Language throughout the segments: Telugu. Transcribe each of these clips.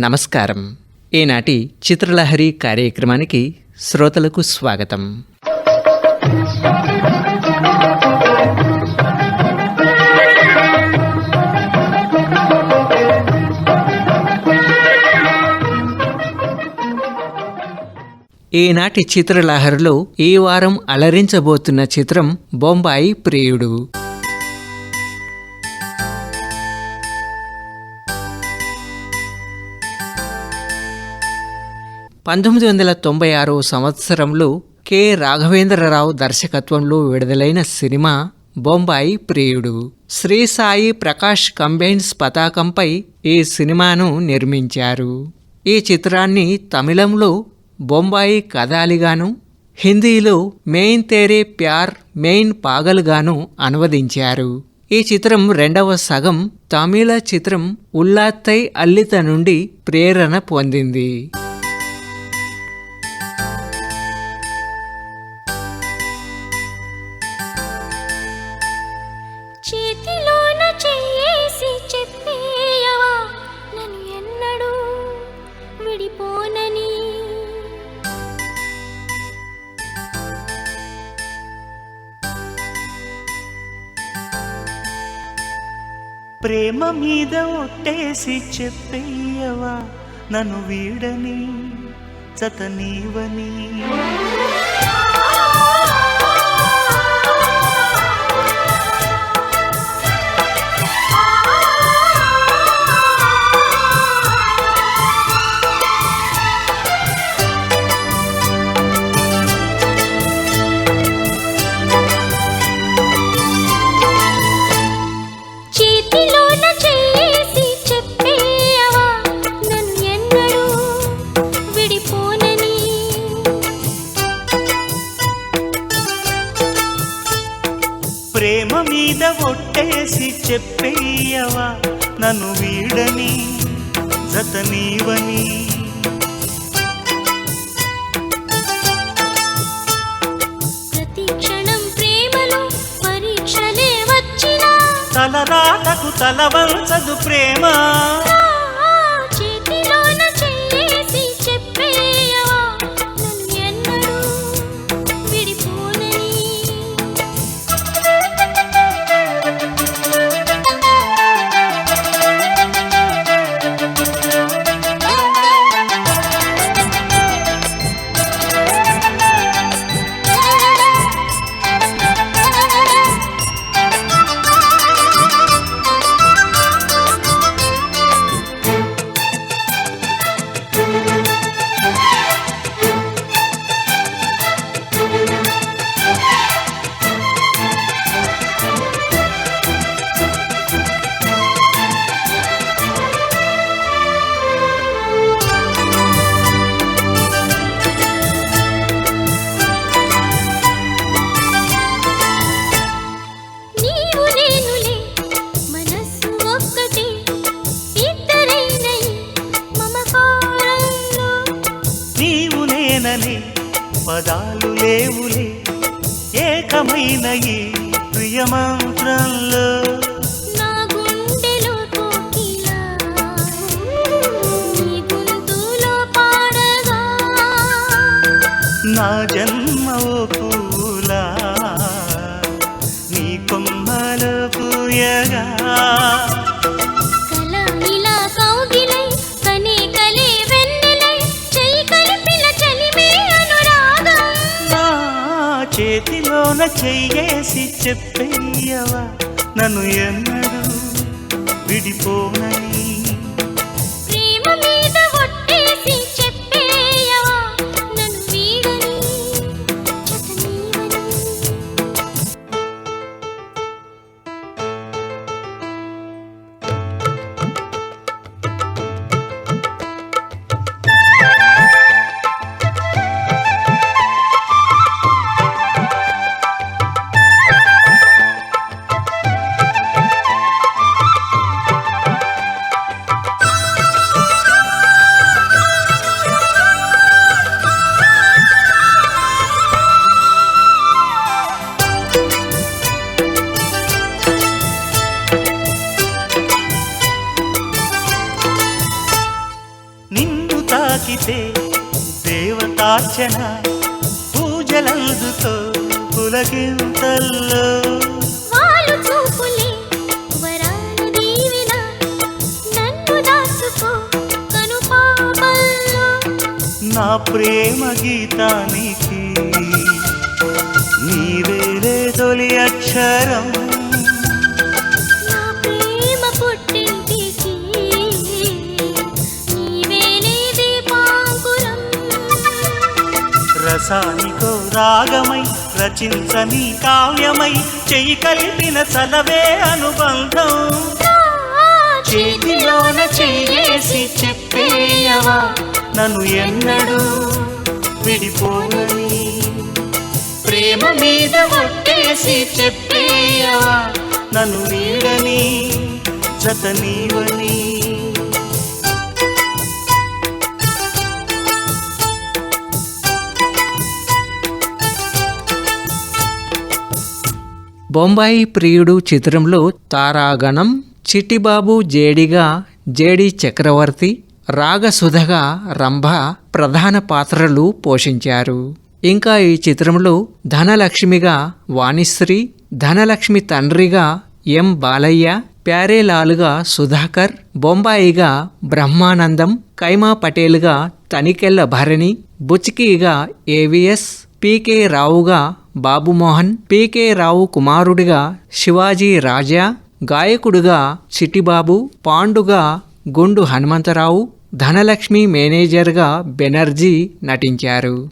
నమస్కారం. ఈనాటి చిత్రలహరి కార్యక్రమానికి శ్రోతలకు స్వాగతం. ఈనాటి చిత్రలహరిలో ఈ వారం అలరించబోతున్న చిత్రం బొంబాయి ప్రియుడు. పంతొమ్మిది వందల తొంభై ఆరు సంవత్సరంలో కె. రాఘవేంద్రరావు దర్శకత్వంలో విడుదలైన సినిమా బొంబాయి ప్రియుడు. శ్రీ సాయి ప్రకాష్ కంబైన్స్ పతాకంపై ఈ సినిమాను నిర్మించారు. ఈ చిత్రాన్ని తమిళంలో బొంబాయి కదాలిగాను హిందీలో మెయిన్ తేరే ప్యార్ మెయిన్ పాగల్గాను అనువదించారు. ఈ చిత్రం రెండవ సగం తమిళ చిత్రం ఉల్లాత్తై అల్లిత నుండి ప్రేరణ పొందింది. ప్రేమ మీద ఒట్టేసి చెప్పేయవా నన్ను వీడని జతనీవని ప్రేమ మీద ఒట్టేసి చెప్పేయవా? నన్ను వీడని జతనీవని తలరాతకు తల వంచదు ప్రేమ. చెయ్యేసి చెప్పేయవా నన్ను ఎన్నడూ విడిపోనని దాచుకో కను పాపల్లో. నా ప్రేమ గీతానికి నీవేలే తొలి అక్షరం. రసానికో రాగమై రచించని కావ్యమై చెయ్యి కలిపిన చలవే అనుబంధం. చేతిలోన చేసి చెప్పేయవా నన్ను ఎన్నడూ విడిపోనని. ప్రేమ మీద ఒట్టేసి చెప్పేయవా నన్ను వీడని జత నీవని బొంబాయి ప్రియుడు చిత్రంలో తారాగణం చిట్టిబాబు జేడిగా జేడి చక్రవర్తి రాగసుధగా రంభ ప్రధాన పాత్రలు పోషించారు. ఇంకా ఈ చిత్రంలో ధనలక్ష్మిగా వాణిశ్రీ ధనలక్ష్మి తండ్రిగా ఎం బాలయ్య ప్యారేలాలుగా సుధాకర్ బొంబాయిగా బ్రహ్మానందం కైమా పటేల్గా తనికెళ్ళ భరణి బుచ్కీగా ఏవిఎస్ పీకే రావుగా బాబుమోహన్ పీకే రావు కుమారుడిగా శివాజీ రాజా గాయకుడుగా చిట్టిబాబు పాండుగా గుండు హనుమంతరావు ధనలక్ష్మి మేనేజర్గా బెనర్జీ నటించారు.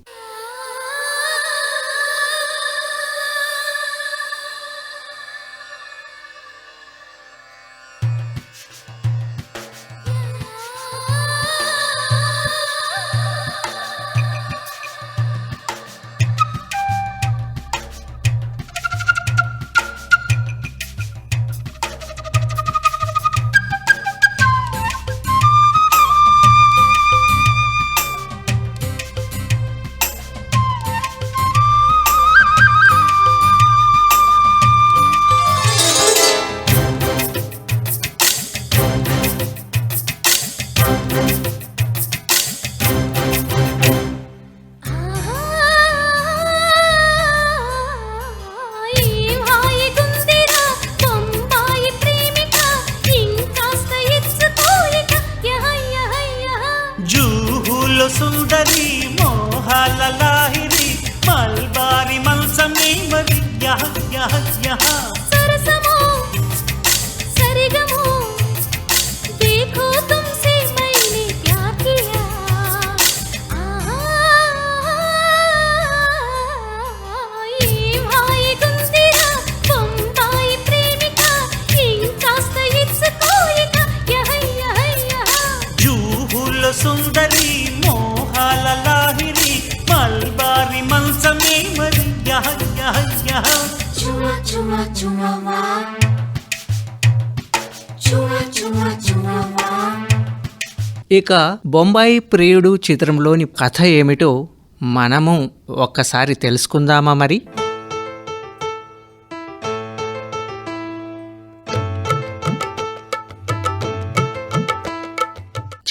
ఇక బొంబాయి ప్రియుడు చిత్రంలోని కథ ఏమిటో మనము ఒక్కసారి తెలుసుకుందామా మరి?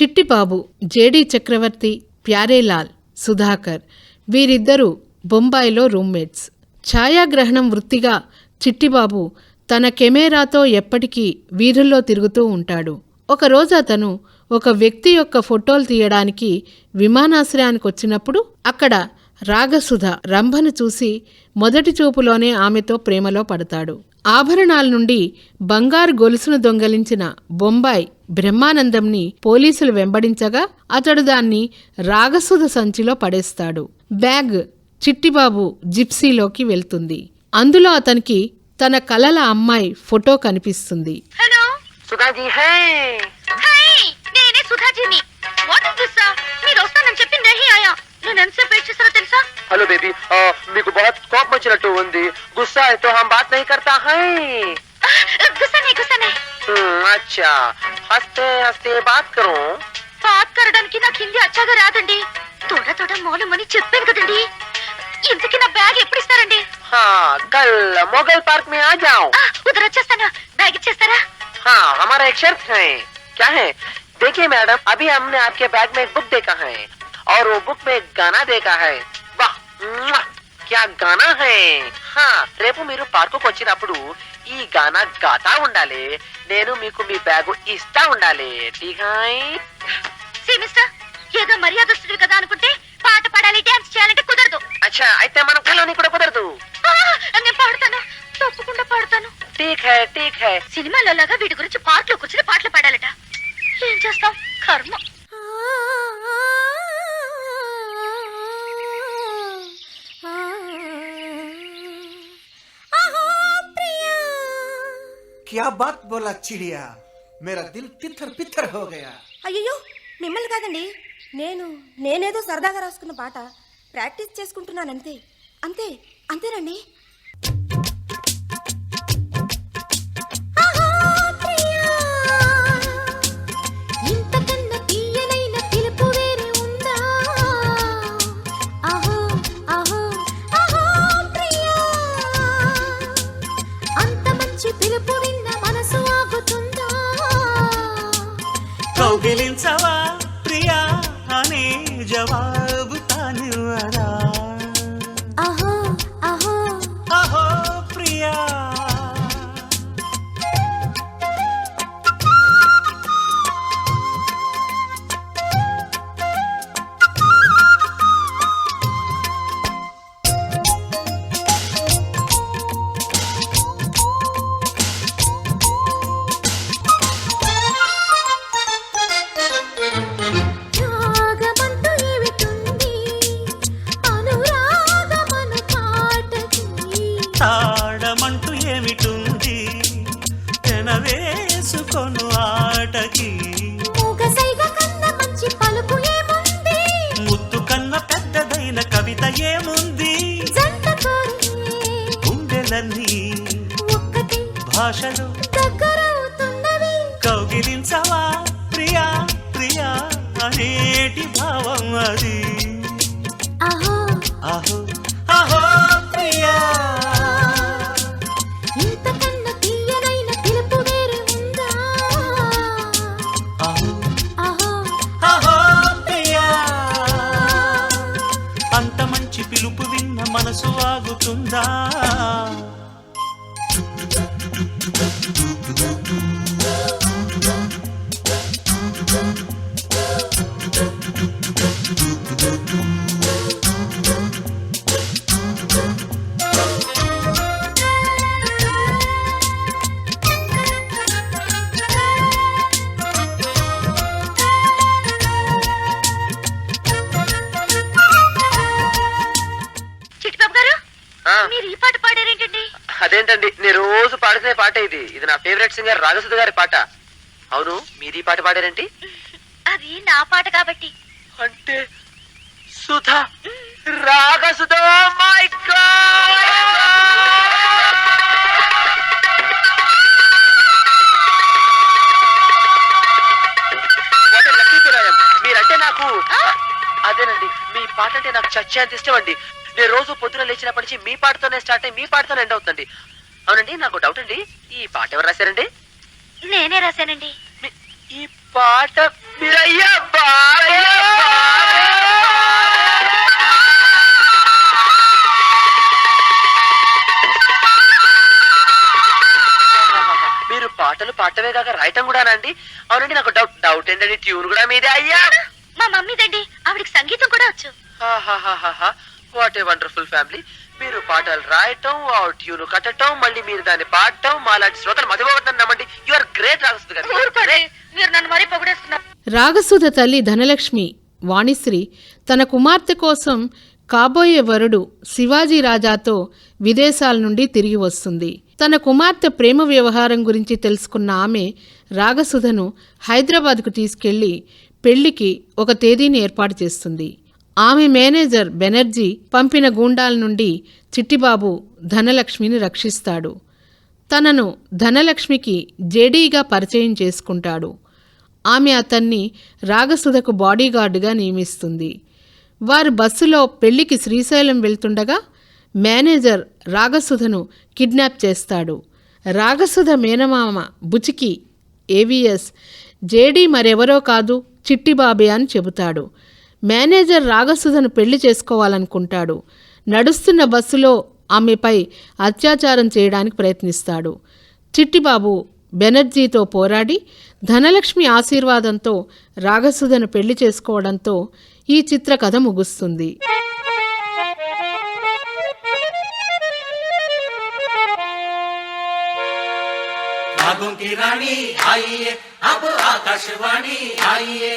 చిట్టిబాబు జేడి చక్రవర్తి ప్యారేలాల్ సుధాకర్ వీరిద్దరూ బొంబాయిలో రూమ్మేట్స్. ఛాయాగ్రహణం వృత్తిగా చిట్టిబాబు తన కెమెరాతో ఎప్పటికీ వీధుల్లో తిరుగుతూ ఉంటాడు. ఒకరోజు అతను ఒక వ్యక్తి యొక్క ఫోటోలు తీయడానికి విమానాశ్రయానికి వచ్చినప్పుడు అక్కడ రాగసుధ రంభను చూసి మొదటి చూపులోనే ఆమెతో ప్రేమలో పడతాడు. ఆభరణాల నుండి బంగారు గొలుసును దొంగలించిన బొంబాయి బ్రహ్మానందంని పోలీసులు వెంబడించగా అతడు దాన్ని రాగసుధ సంచిలో పడేస్తాడు. బ్యాగ్ చిట్టిబాబు జిప్సీలోకి వెళ్తుంది. అందులో అతనికి తన కలల అమ్మాయి ఫోటో కనిపిస్తుంది. హలో నేనే సుధాజీని వాట్ ఇస్ దిస్ మీరు వస్తానని చెప్పి నహి ఆయా నేను ఎంతసేపు వెయిట్ చేస్తారో తెలుసా हेलो बेबी अ, మీకు बहुत కోపం వచ్చినట్టు ఉంది गुस्सा है तो हम बात नहीं करता है గుసనే గుసనే हम्म, अच्छा हंसते हंसते बात करो పాత్ కరడానికి నాకు హిందీ అచ్చాగా రాదండి తోడ తోడ మౌనమని చెప్పాను కదండి ఇంతకీ నా బ్యాగ్ ఎప్పుడు ఇస్తారండి हाँ कल मोगल पार्क में आ जाओ ఆ, ఉదర వచ్చేస్తాను బ్యాగ్ ఇచ్చేస్తారా हाँ हमारा एक शर्त है क्या है देखिए मैडम अभी हमने आपके बैग में एक बुक देखा है और वो बुक में एक गाना देखा है वाह मुआ, क्या గానా है हाँ రేపు మీరు పార్కుకు వచ్చినప్పుడు ఈ గానా గాతా ఉండాలి నేను మీకు మీ బ్యాగు ఇస్తా ఉండాలి ఠీకాయ్ సీ మిస్టర్ ఏదో మర్యాదస్తుడివి కదా అనుకుంటే పాట పాడాలి డాన్స్ చేయాలంటే కుదరదు అచ్చా అయితే మనం కలోని కూడా కుదరదు ఆ, నేను పాడతాను తప్పకుండా పాడతాను ఠీక్ హై ఠీక్ హై సినిమాలో లాగా వీడి గురించి పార్క్ లో కూర్చొని పాటలు क्या बात बोला चिड़िया मेरा दिल तिथर पिथर हो गया అయ్యో మిమ్మల్ని కాదండి నేను నేనేదో సరదాగా రాసుకున్న పాట ప్రాక్టీస్ చేసుకుంటున్నాను అంతే అంతే అంతేనండి Sevgilim Uh-huh. పాట ఇది. ఇది నా ఫేవరెట్ సింగర్ రాగసుధ గారి పాట. అవును మీరు ఈ పాట పాడారేంటి? అది నా పాట కాబట్టి. అంటే సుధా రాగసుధ మై మీరంటే నాకు అదేనండి మీ పాట అంటే నాకు చచ్చే అంత ఇష్టం అండి. నేను రోజు పొద్దున లేచినప్పటి నుంచి మీ పాటతోనే స్టార్ట్ అయ్యి మీ పాటతోనే ఎండ్ అవుతుంది అవునండి నాకు డౌట్ అండి. ఈ పాట ఎవరు రాశారండి? నేనే రాశానండి. ఈ పాట మీరయ్యా మీరు పాటలు పాడటమే కాక రాయటం కూడానండి అవునండి నాకు డౌట్ డౌట్ ఏంటండి? ట్యూన్ కూడా మీదే అయ్యా. మా మమ్మీదండి ఆవిడకి సంగీతం కూడా వచ్చు. వాట్ ఏ వండర్ఫుల్ ఫ్యామిలీ మీరు పాటలు రాయటం ఆ ట్యూన్ కట్టటం మళ్ళీ మీరు దాన్ని పాడటం మాలాంటి శ్రోతలు మధ్యపోవద్దని నమ్మండి. యు ఆర్ గ్రేట్ ఊరుకోండి. మీరు నన్ను మరీ పొగిడేస్తున్నారు. రాగసుధ తల్లి ధనలక్ష్మి వాణిశ్రీ తన కుమార్తె కోసం కాబోయే వరుడు శివాజీ రాజాతో విదేశాల నుండి తిరిగి వస్తుంది. తన కుమార్తె ప్రేమ వ్యవహారం గురించి తెలుసుకున్న ఆమె రాగసుధను హైదరాబాద్కు తీసుకెళ్ళి పెళ్ళికి ఒక తేదీని ఏర్పాటు చేస్తుంది. ఆమె మేనేజర్ బెనర్జీ పంపిన గూండాల నుండి చిట్టిబాబు ధనలక్ష్మిని రక్షిస్తాడు. తనను ధనలక్ష్మికి జేడీగా పరిచయం చేసుకుంటాడు. ఆమె అతన్ని రాగసుధకు బాడీగార్డుగా నియమిస్తుంది. వారు బస్సులో పెళ్ళికి శ్రీశైలం వెళ్తుండగా మేనేజర్ రాగసుధను కిడ్నాప్ చేస్తాడు. రాగసుధ మేనమామ బుచికి ఏవిఎస్ జేడీ మరెవరో కాదు చిట్టిబాబే అని చెబుతాడు. మేనేజర్ రాగసుధను పెళ్లి చేసుకోవాలనుకుంటాడు నడుస్తున్న బస్సులో ఆమెపై అత్యాచారం చేయడానికి ప్రయత్నిస్తాడు చిట్టిబాబు బెనర్జీతో పోరాడి ధనలక్ష్మి ఆశీర్వాదంతో రాగసుధను పెళ్లి చేసుకోవడంతో ఈ చిత్రకథ ముగుస్తుంది रागों की रानी आइए अब आकाशवाणी आइए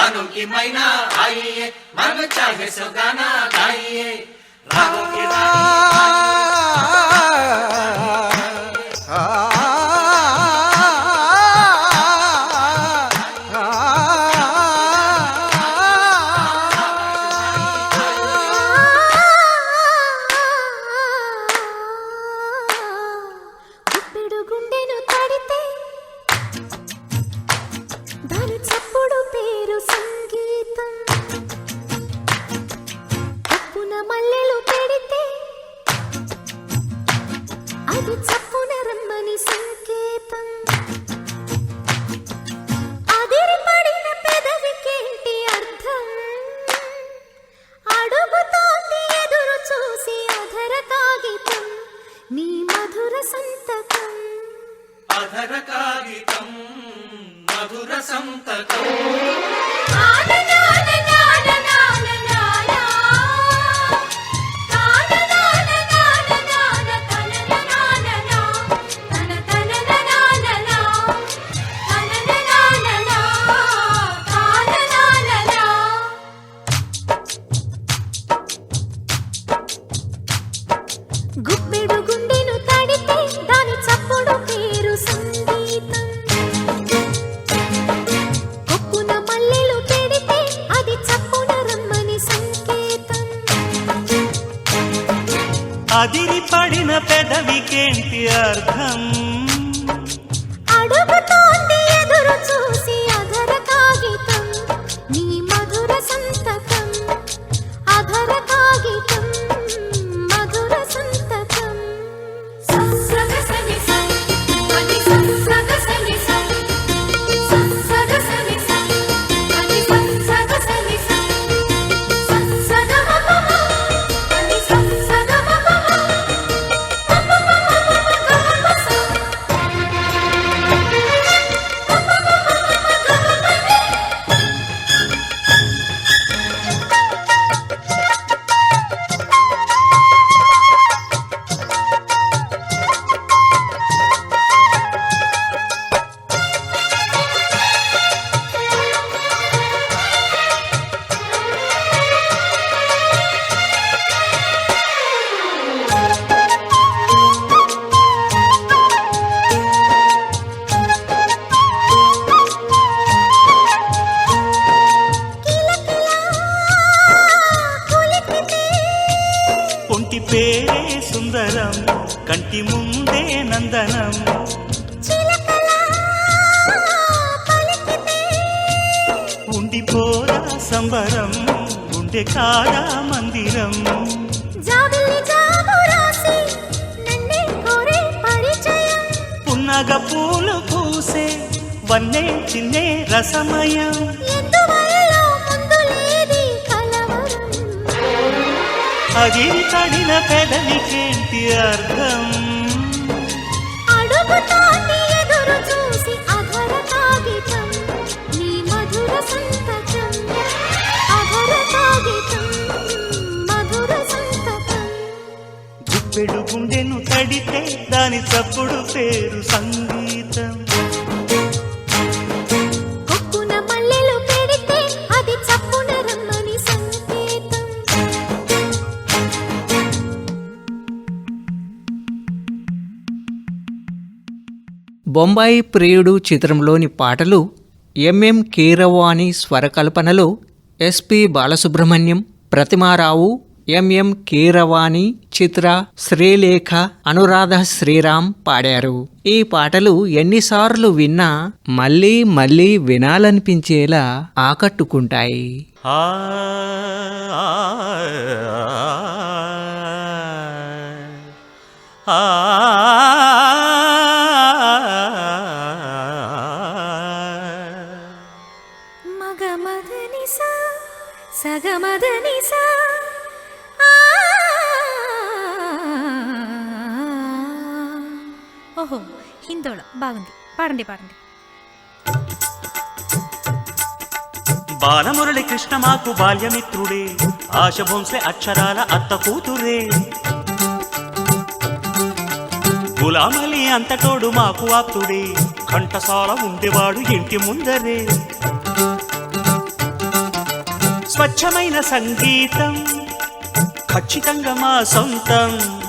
गानों की मैना आइए मन चाहे सो गाना गाइए। रागों की रानी అది తడిన పెదనికేంటి అర్థం? గుప్పెడు గుండెను తడితే దాని తప్పుడు పేరు సంగ బొంబాయి ప్రియుడు చిత్రంలోని పాటలు ఎంఎం కీరవాణి స్వరకల్పనలో ఎస్పి బాలసుబ్రహ్మణ్యం ప్రతిమారావు ఎంఎం కీరవాణి చిత్ర శ్రీలేఖ అనురాధ శ్రీరామ్ పాడారు ఈ పాటలు ఎన్నిసార్లు విన్నా మళ్ళీ మళ్ళీ వినాలనిపించేలా ఆకట్టుకుంటాయి ఆ బాగుంది. పాడండి పాడండి. బాలమురళి కృష్ణ మాకు బాల్యమిత్రుడే. ఆశ భోంసే అక్షరాల అత్త కూతురే. గులామలి అంతటోడు మాకు ఆప్తుడే. ఘంటసాల ఉండేవాడు ఇంటి ముందరే. స్వచ్ఛమైన సంగీతం ఖచ్చితంగా మా సొంతం.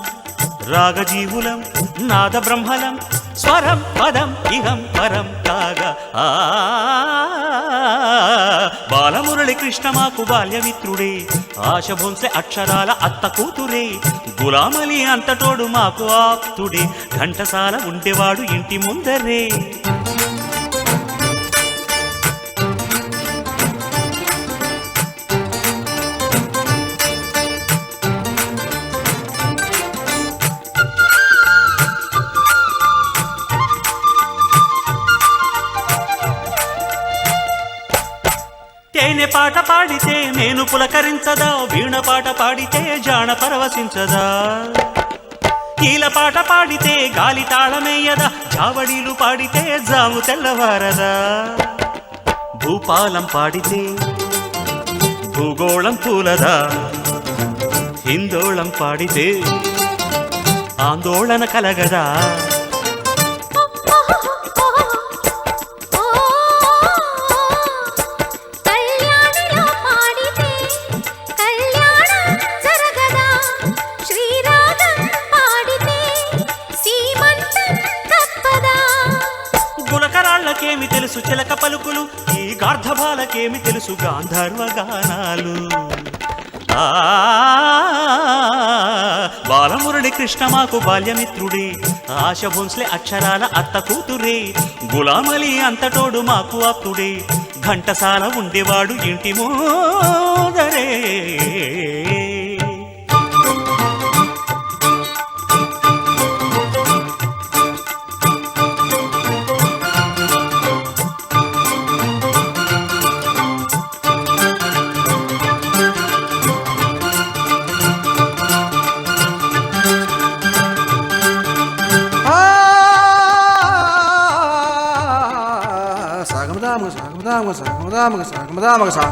రాగజీవులం నాద బ్రహ్మలం స్వరం పదం ఇహం పరం కాగా. ఆ బాలమురళి కృష్ణ మాకు బాల్యమిత్రుడే ఆశ అక్షరాల అత్త కూతురే గులామలి అంతటోడు మాకు ఆప్తుడే ఘంటసాల ఉండేవాడు ఇంటి ముందరే. పాట పాడితే నేను పులకరించదా? వీణ పాట పాడితే జాణ పరవశించదా? కీల పాట పాడితే గాలి తాళమేయదా? జావడీలు పాడితే జాము తెల్లవారదా? భూపాలం పాడితే భూగోళం పూలదా? హిందోళం పాడితే ఆందోళన కలగదా? పలుకులు ఈ గార్ధబాలకేమి తెలుసు గాంధర్వ గానాలు ఆ బాలమురళి కృష్ణ మాకు బాల్యమిత్రుడే ఆశ భోన్స్లే అక్షరాల అత్త కూతురే గులామలి అంతటోడు మాకు ఆప్తుడే ఘంటసాల ఉండేవాడు ఇంటి మోదరే. షడ్జమల్లో సాగమదామగ సా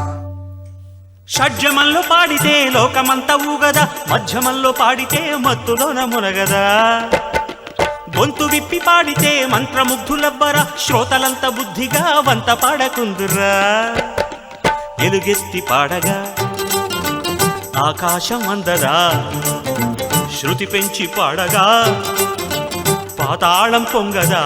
షడ్జమంలో పాడితే లోకమంతా ఊగదా మధ్యమల్లో పాడితే మత్తులోన మునగదా. గొంతు విప్పి పాడితే మంత్రముగ్ధులబ్బరా శ్రోతలంత బుద్ధిగా వంత పాడకుందురా ఎలుగెత్తి పాడగా ఆకాశం అందదా శృతి పెంచి పాడగా పాతాళం పొంగదా.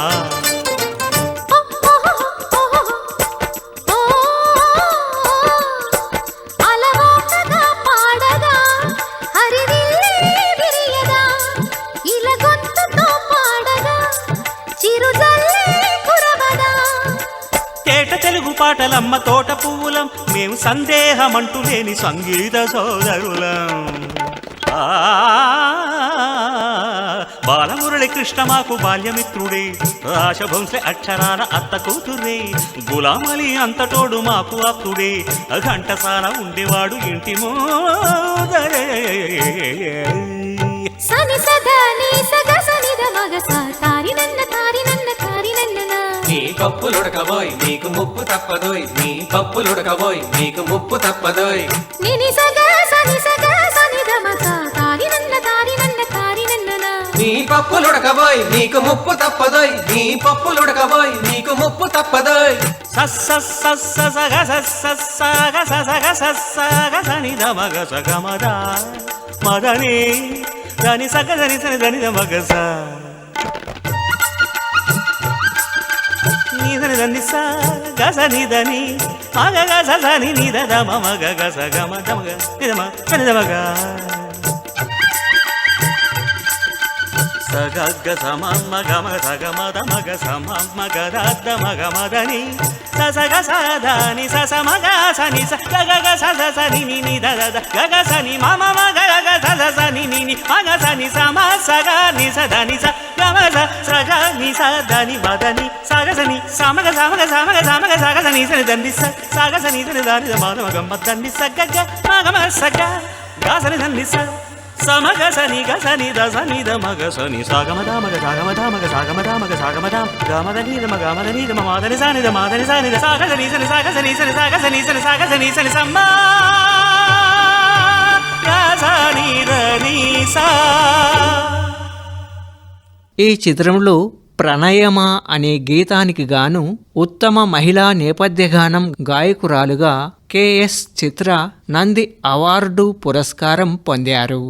పాటలమ్మ తోట పువ్వులం మేము సందేహమంటూ లేని సంగీత సోదరులం. ఆ, బాలమురళి కృష్ణ మాకు బాల్యమిత్రుడే ఆశభంశ అక్షరాల అత్త కూతురే గులామలి అంతటోడు మాకు ఆప్తుడే ఘంటసాల ఉండేవాడు ఇంటి మోదరే. సని సగ సనిద మగ నీ పప్పులుడకబోయ్ నీకు ముప్పు తప్పదోయ్. నీ పప్పులుడకబోయ్ నీకు ముప్పు తప్పదోయ్. నీ పప్పులుడకబోయ్ నీకు ముప్పు తప్పదోయ్. నీ పప్పులుడకబోయ్ నీకు ముప్పు తప్పదోయ్. సస్స సస్స సగ సస్స సగ సగ సగ సని మగ సగమద మదని దని సగ దని సని దని మగ స. నిదని దని దని స గ స ని దని మగ గ స స ని ని మగ గ స గ. మ ద మగ ని ద మ ని ద మగ సగ గ స మ మ గ మ స గ మగ స మ మ గ ద ద మ గ మ ద ని స సని నిని మగ సని సమ సగ ని స స గమ స సగ ని ని మదని సగ సని సమగ సమగ సమగ సమగ సగ సని సని గ స స స ని ని ని మ గ స మ స గ స సమగ సని గ సని ద సని ద ని సని సాగమ స ని స ద మగ సాగమ ద ని ద ద మ ద ద మ ద ని ద ద నీ ద మగ మద నీ ద సాని ద సాని ద సాగ సని సని సాగ సని సని సాగ సని సని సాగ సని సని సమ్మ. సని ద నీ సా ఈ చిత్రంలో ప్రణయమ అనే గీతానికి గాను ఉత్తమ మహిళా నేపథ్య గానం గాయకురాలుగా కెఎస్ చిత్ర నంది అవార్డు పురస్కారం పొందారు.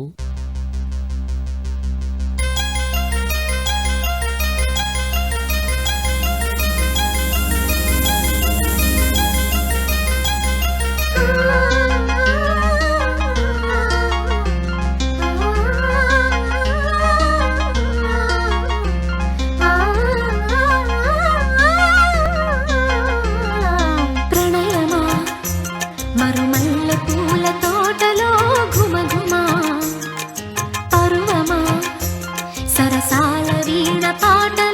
பாடல்